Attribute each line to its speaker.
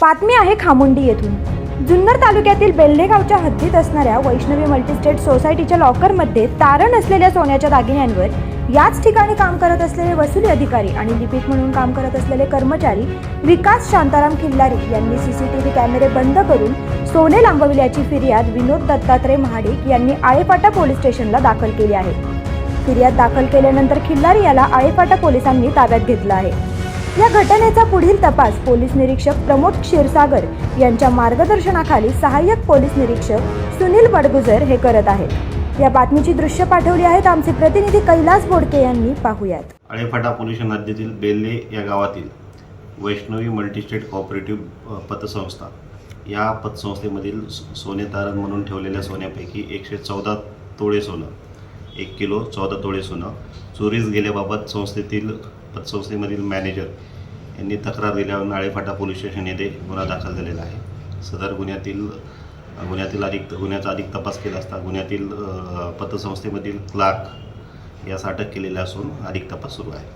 Speaker 1: बातमी आहे खामुंडी येथून. जुन्नर तालुक्यातील बेल्हे गावच्या हद्दीत असणाऱ्या वैष्णवी मल्टीस्टेट सोसायटीच्या लॉकरमध्ये तारण असलेल्या सोन्याच्या दागिन्यांवर याच ठिकाणी काम करत असलेले वसुली अधिकारी आणि लिपिक म्हणून काम करत असलेले कर्मचारी विकास शांताराम खिल्लारी यांनी सीसीटीव्ही कॅमेरे बंद करून सोने लांबविल्याची फिर्याद विनोद दत्तात्रय महाडिक यांनी आळेपाटा पोलीस स्टेशनला दाखल केली आहे. फिर्याद दाखल केल्यानंतर खिल्लारी याला आळेपाटा पोलिसांनी ताब्यात घेतलं आहे. या घटनेचा पुढील तपास पोलीस निरीक्षक प्रमोद क्षीरसागर यांच्या मार्गदर्शनाखाली सहाय्यक पोलीस निरीक्षक सुनील बडगुजर हे करत आहेत. या बातमीची दृश्य पाठवली आहेत आमचे प्रतिनिधी कैलास बोडके यांनी. पाहूयात.
Speaker 2: अळेफाटा पोलीस हद्दीतील बेल्ले या गावातील वैष्णवी मल्टीस्टेट कॉपरेटिव्ह पतसंस्था या पतसंस्थेमधील सोने तारण म्हणून ठेवलेल्या सोन्यापैकी एकशे चौदा तोळे सोनं एक किलो चौदा तोळे सोनं चोरीस गेल्याबाबत संस्थेतील पतसंस्थेमधील मॅनेजर यांनी तक्रार दिल्यावर नाळेफाटा पोलीस स्टेशन येथे गुन्हा दाखल झालेला आहे. सदर गुन्ह्यातील गुन्ह्यातील अधिक गुन्ह्याचा अधिक तपास केला असता गुन्ह्यातील पतसंस्थेमधील क्लार्क यास अटक केलेला असून अधिक तपास सुरू आहे.